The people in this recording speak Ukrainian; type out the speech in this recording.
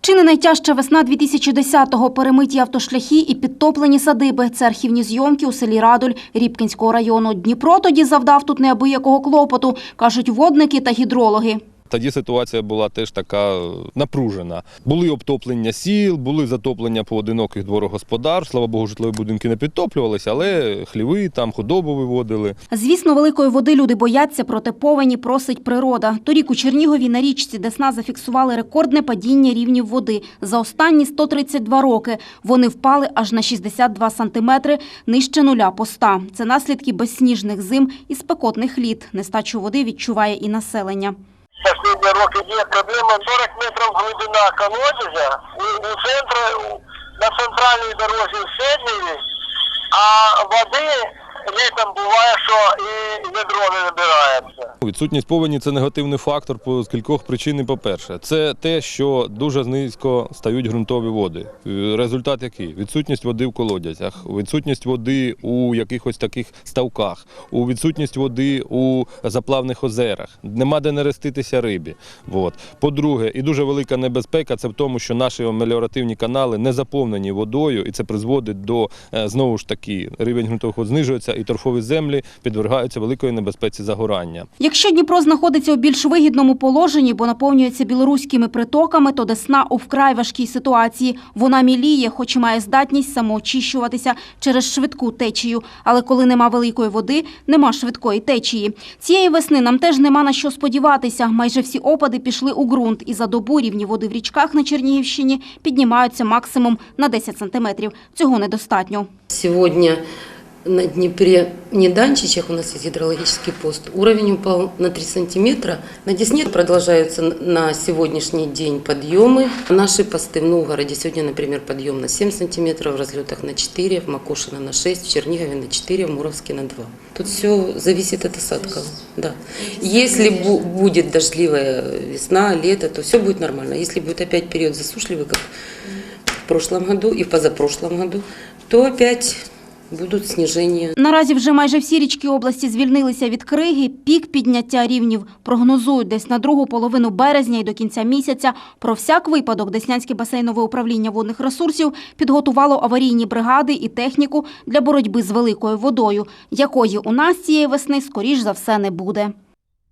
Чи не найтяжча весна 2010-го? Перемиті автошляхи і підтоплені садиби. Це архівні зйомки у селі Радуль Рібкінського району. Дніпро тоді завдав тут неабиякого клопоту, кажуть водники та гідрологи. Тоді ситуація була теж така е, напружена. Були обтоплення сіл, були затоплення поодиноких дворогосподарств. Слава Богу, житлові будинки не підтоплювалися, але хліви там худобу виводили. Звісно, великої води люди бояться, проте повені просить природа. Торік у Чернігові на річці Десна зафіксували рекордне падіння рівнів води. За останні 132 роки вони впали аж на 62 сантиметри нижче нуля поста. Це наслідки безсніжних зим і спекотних літ. Нестачу води відчуває і населення. Последние роки є проблема 40 метрів глибина колодязя у, у центрі, на центральній дорозі в Седліві, а води літом буває, що і відро не набирається. Відсутність повені це негативний фактор по з кількох причин. По-перше, це те, що дуже низько стають ґрунтові води. Е, Результат який? Відсутність води в колодязях, відсутність води у якихось таких ставках, у відсутність води у заплавних озерах. Нема де нереститися рибі. От. По-друге, і дуже велика небезпека це в тому, що наші меліоративні канали не заповнені водою, і це призводить до е, знову ж таки рівень ґрунтових вод знижується, і торфові землі підвергаються великої небезпеці загорання. Якщо Дніпро знаходиться у більш вигідному положенні, бо наповнюється білоруськими притоками, то Десна у вкрай важкій ситуації. Вона міліє, хоч і має здатність самоочищуватися через швидку течію. Але коли нема великої води, нема швидкої течії. Цієї весни нам теж нема на що сподіватися. Майже всі опади пішли у ґрунт, і за добу рівні води в річках на Чернігівщині піднімаються максимум на 10 сантиметрів. Цього недостатньо. Сегодня на Днепре, не Данчичах у нас есть гидрологический пост, уровень упал на 3 сантиметра. На Десне продолжаются на сегодняшний день подъемы. Наши посты в Новгороде сегодня, например, подъем на 7 сантиметров, в разлетах на 4, в Макушино на 6, в Чернигове на 4, в Муровске на 2. Тут все зависит от осадков. Да. Если бу- будет дождливая весна, лето, то все будет нормально. Если будет опять период засушливый, как в прошлом году и в позапрошлом году, то опять будут снижения. Наразі вже майже всі річки області звільнилися від криги. Пік підняття рівнів прогнозують десь на другу половину березня і до кінця місяця. Про всяк випадок Деснянське басейнове управління водних ресурсів підготувало аварійні бригади і техніку для боротьби з великою водою, якої у нас цієї весни скоріш за все не буде.